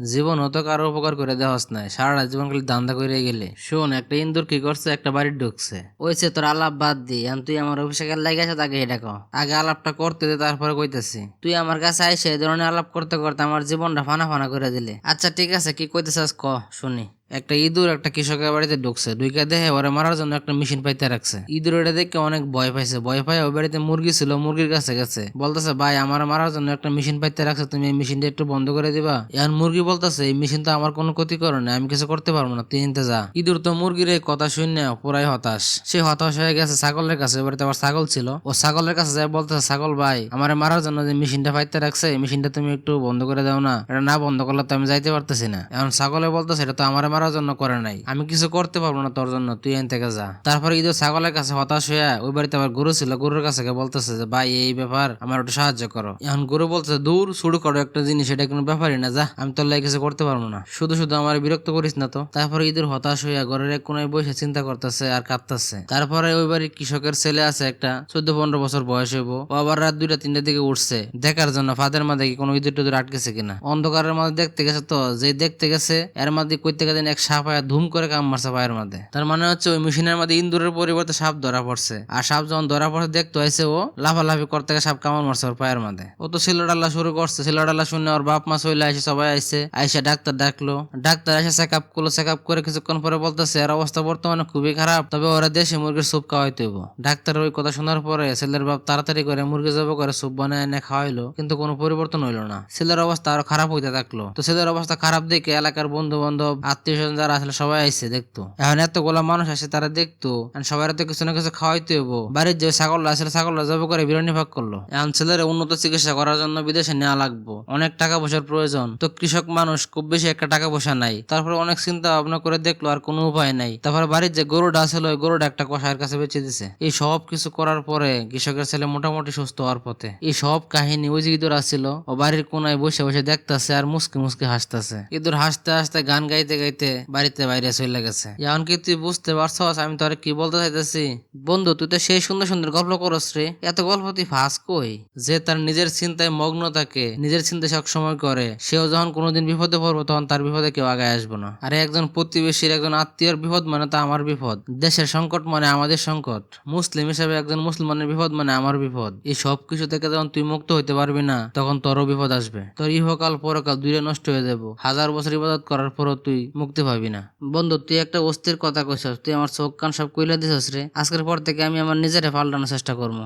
জীবন হতো কারও উপকার করে দেওয়াস নাই সারাটা জীবন খালি ধান্দা করে গেলে। শোন, একটা ইন্দুর কি করছে? একটা বাড়ি ঢুকছে। ওইছে, তোর আলাপ বাদ দি। এখন তুই আমার অফিসে গেল লাগে আছে তাকে এটা কো আগে আলাপটা করতে দে, তারপরে কইতেছি। তুই আমার কাছে আইসে এই ধরনের আলাপ করতে করতে আমার জীবনটা ফানা ফানা করে দিলে। আচ্ছা ঠিক আছে, কি কইতেছাস ক? শুনি। একটা ইঁদুর একটা কৃষকের বাড়িতে ঢুকছে দুইকা দেহে ওরে মারার জন্য একটা মেশিন পাইতে রাখছে। ইঁদুর এটা দেখে অনেক ভয় পাইছে, ভয় পাই ওই বাড়িতে মুরগি ছিল, মুরগির কাছে গেছে। বলতেছে, ভাই, আমার মারার জন্য একটা মেশিন পাইতে রাখছে, তুমি এই মেশিনটা একটু বন্ধ করে দিবা? এখন মুরগি বলতেছে, এই মেশিন তো আমার কোনো ক্ষতি করে না আমি কিছু করতে পারব না, তুই এনতে যা। ইঁদুর তো মুরগির এই কথা শুনে পুরাই হতাশ। সে হতাশ হয়ে গেছে ছাগলের কাছে, ওই বাড়িতে আবার ছাগল ছিল। ও ছাগলের কাছে যাই বলতেছে, ছাগল ভাই, আমার মারার জন্য যে মেশিনটা পাইতে রাখছে, এই মেশিনটা তুমি একটু বন্ধ করে দাও না। এটা না বন্ধ করলে তো আমি যাইতে পারতেছি না। এখন ছাগলে বলতেছে, এটা তো আমার মারার জন্য করে নাই। আমি কিছু করতে পারব না তোর জন্য, তুই এন থেকে যা। তারপরে ঈদের ছাগলের কাছে হতাশ হয়ে ওই বাড়িতে আবার গরু ছিল, গরুর কাছে বলতেছে যে, ভাই, এই ব্যাপার আমার একটু সাহায্য করো। এখন গরু বলতেছে, দূর, শুরু করো একটা জিনিস, এটা কোনো ব্যাপারই না, যা, আমি তোর লাগে কিছু করতে পারব না। শুধু শুধু আমার বিরক্ত করিস না তো। তারপরে ঈদের হতাশ হইয়া ঘরের এক কোনায় বসে চিন্তা করতেছে আর কাঁদতেছে। তারপরে ওই বাড়ির কৃষকের ছেলে আছে একটা চোদ্দ পনেরো বছর বয়স হইব ও আবার রাত দুইটা, তিনটার দিকে উঠছে। দেখার জন্য ফাদের মাঝে কি কোনো ইঁদুর টুদুর আটকেছে কিনা? অন্ধকারের মধ্যে দেখতে গেছে তো, যে দেখতে গেছে, এর মধ্যে কইতে গেছে এক সাপ আয়া ধুম করে কাম মারছে পায়ের মধ্যে। তার মানে হচ্ছে ওই মেশিনের মধ্যে ইন্দুরের পরিবর্তে সাপ ধরা পড়ছে। আর সাপ যখন ধরা পড়ছে, দেখতে হয়েছে ও লাফালাফি করতে সাপ কামড় মারছে ওর পায়ের মধ্যে। ও তো সিলোডাল্লা শুরু করছে। সিলোডাল্লা শুনে ওর বাপ মা চলে আসে, সবাই আইসে আইসে ডাক্তার ডাকলো। ডাক্তার এসে চেক আপ করল। চেক আপ করে কিছুক্ষণ পরে বলতেছে, এর অবস্থা বর্তমানে খুবই খারাপ। তবে ওরা দেশে মুরগির স্যুপ খাওয়াইতে হইব। ডাক্তার ওই কথা শোনার পরে ছেলের বাপ তাড়াতাড়ি করে মুরগি জব করে স্যুপ বানায় এনে খাওয়াইলো, কিন্তু কোনো পরিবর্তন হইল না। ছেলের অবস্থা আরও খারাপ হইতে থাকল। তো ছেলের অবস্থা খারাপ দেখে এলাকার বন্ধু বান্ধব আত্মীয় স্বজন যারা আসলে সবাই আইসে দেখতো। এখন এতগুলা মানুষ আসে, তারা দেখতো সবাই তো কিছু না কিছু খাওয়াইতে হইব। বাড়ির যে ছাগল আসলে ছাগল জব করে বিরিয়ানি ভাগ করল। এখন ছেলের উন্নত চিকিৎসা করার জন্য বিদেশে নেওয়া লাগবো। অনেক টাকা পয়সার প্রয়োজন। তো কৃষক মানুষ খুব বেশি একটা টাকা পয়সা নাই। তারপরে অনেক চিন্তা ভাবনা করে দেখল, আর কোনো উপায় নাই। তারপরে বাড়ির যে গরুটা ছিল ওই গরুটা একটা কষায়ের কাছে বেঁচে দিছে। এই সব কিছু করার পরে কৃষকের ছেলে মোটামুটি সুস্থ হওয়ার পথে। এই সব কাহিনী ওই যে ইঁদুর আসছিল ও বাড়ির কোনায় বসে বসে দেখতাছে আর মুসকে মুসকে হাসতেছে। ইঁদুর হাসতে হাসতে গান গাইতে গাইতে বাড়িতে বাইরে চলে গেছে। এখন কি তুই বুঝতে পারছস, আমি তোর কি বলতে চাইতেছি? বন্ধু, তুই তো সেই সুন্দর সুন্দর গল্প করস রে। এত গল্প তুই ফাঁস কই? যে তার নিজের চিন্তায় মগ্ন থাকে, নিজের চিন্তা সবসময় করে, সেও যখন কোনোদিন বিপদে পড়ব, তখন তার বিপদে কেউ আগায় আসব না। আর একজন প্রতিবেশীর একজন আত্মীয়র বিপদ মানে তা আমার বিপদ। দেশের সংকট মানে আমাদের সংকট। মুসলিম হিসেবে একজন মুসলমানের বিপদ মানে আমার বিপদ। এই সব কিছু থেকে যখন তুই মুক্ত হইতে পারবি না, তখন তোরও বিপদ আসবে। তোর ইহকাল, পরকাল দুইটা নষ্ট হয়ে যাব। হাজার বছর ইবাদত করার পরও তুই মুক্তি পাবি না। বন্ধু, তুই একটা অস্থির কথা কইস তুই আমার চোখ কান সব কইলা দিছস রে। আজকের পর থেকে আমি আমার নিজেরে পাল্টানোর চেষ্টা করব।